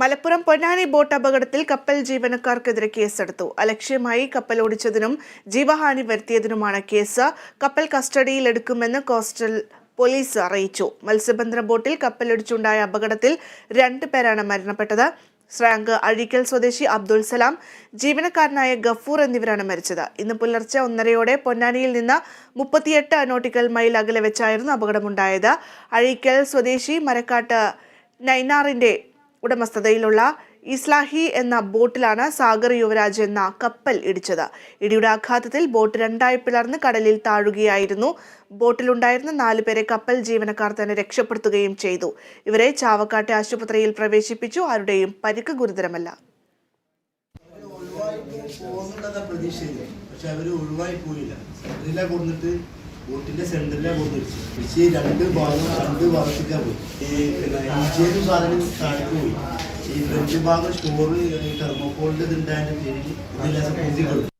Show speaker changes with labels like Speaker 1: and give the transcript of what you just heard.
Speaker 1: Malappuram Ponnani boat അപകടത്തിൽ കപ്പൽ ജീവനക്കാർക്കെതിരെ കേസെടുത്തു. അലക്ഷ്യമായി കപ്പൽ ഓടിച്ചതിനും ജീവഹാനി വരുത്തിയതിനുമാണ് കേസ്. കപ്പൽ കസ്റ്റഡിയിലെടുക്കുമെന്ന് കോസ്റ്റൽ പോലീസ് അറിയിച്ചു. മത്സ്യബന്ധന ബോട്ടിൽ കപ്പലിടിച്ചുണ്ടായ അപകടത്തിൽ രണ്ട് പേരാണ് മരണപ്പെട്ടത്. ശ്രാങ്ക് അഴീക്കൽ സ്വദേശി അബ്ദുൾ സലാം ജീവനക്കാരനായ ഗഫൂർ എന്നിവരാണ് മരിച്ചത്. ഇന്ന് പുലർച്ചെ ഒന്നരയോടെ പൊന്നാനിയിൽ നിന്ന് മുപ്പത്തിയെട്ട് നോട്ടിക്കൽ മൈൽ അകലെ വെച്ചായിരുന്നു അപകടമുണ്ടായത്. അഴീക്കൽ സ്വദേശി മരക്കാട്ട് നൈനാറിന്റെ ഉടമസ്ഥതയിലുള്ള ഇസ്ലാഹി എന്ന ബോട്ടിലാണ് സാഗർ യുവരാജ് എന്ന കപ്പൽ ഇടിച്ചത്. ഇടിയുടെ ആഘാതത്തിൽ ബോട്ട് രണ്ടായി പിളർന്ന് കടലിൽ താഴുകയായിരുന്നു. ബോട്ടിലുണ്ടായിരുന്ന നാലു പേരെ കപ്പൽ ജീവനക്കാർ തന്നെ രക്ഷപ്പെടുത്തുകയും ചെയ്തു. ഇവരെ ചാവക്കാട്ടെ ആശുപത്രിയിൽ പ്രവേശിപ്പിച്ചു. ആരുടെയും പരിക്ക് ഗുരുതരമല്ല.
Speaker 2: പക്ഷെ അവർ ഒഴിവായി പോയില്ല. കൊടുത്തിട്ട് ബോട്ടിന്റെ സെന്ററിലെ ബോട്ട് പക്ഷേ ഈ രണ്ട് ഭാഗം രണ്ട് ഭാഗത്തേക്കാ പോയി. ഈ പിന്നെ സാധനം താഴേക്ക് പോയി. ഈ ഫ്രണ്ട് ഭാഗം സ്റ്റോറ് തെർമോക്കോളിന്റെ ഇതുണ്ടായതിന്റെ പേരിൽ ഇതിലെല്ലാം പൊന്തി കൊടുത്തു